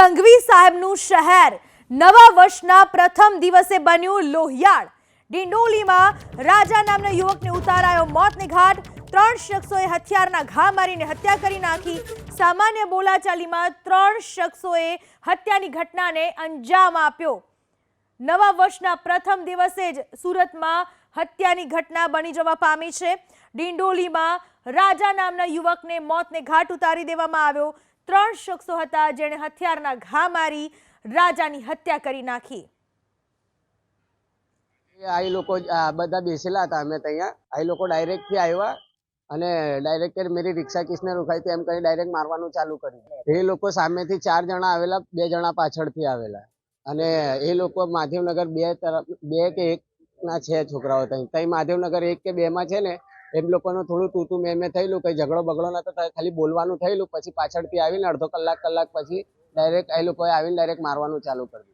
સંઘવી સાહેબનું શહેર નવા વર્ષના પ્રથમ દિવસે બન્યું લોહિયાળ. ડિંડોલીમાં રાજા નામના યુવકને ઉતારાયો મોતને ઘાટ. ત્રણ શખ્સોએ હથિયારના ઘા મારીને હત્યા કરી નાખી. સામાન્ય બોલાચાલીમાં ત્રણ શખ્સોએ હત્યાની ઘટનાને અંજામ આપ્યો. નવા વર્ષના પ્રથમ દિવસે જ સુરતમાં હત્યાની ઘટના બની જવા પામી છે. ડિંડોલીમાં રાજા નામના યુવકને મોતને ઘાટ ઉતારી દેવામાં આવ્યો. ત્રણ શખ્સો હતા જેણે હથિયારના ઘા મારી રાજાની હત્યા કરી નાખી. આ લોકો બધા બેસેલા હતા અમે ત્યાં આ લોકો ડાયરેક્ટથી આવ્યા અને ડાયરેક્ટ મેરી રિક્ષા કિસને રોકાઈ હતી એમ કરી ડાયરેક્ટ મારવાનું ચાલુ કર્યું. એ લોકો સામેથી ચાર જણા આવેલા, બે જણા પાછળથી આવેલા. અને એ લોકો માધવનગર બે તરફ, બે કે એક ના છે છોકરાઓ ત્યાં. ત્યાં માધવનગર એક કે બે માં છે ને એમ લોકોનું થોડું તું તું મેં મેં થયેલું, કંઈ ઝઘડો બગડો નતો ખાલી બોલવાનું થયેલું, પછી પાછળથી આવીને અડધો કલાક કલાક પછી ડાયરેક્ટ એ લોકોએ આવીને ડાયરેક્ટ મારવાનું ચાલુ કર્યું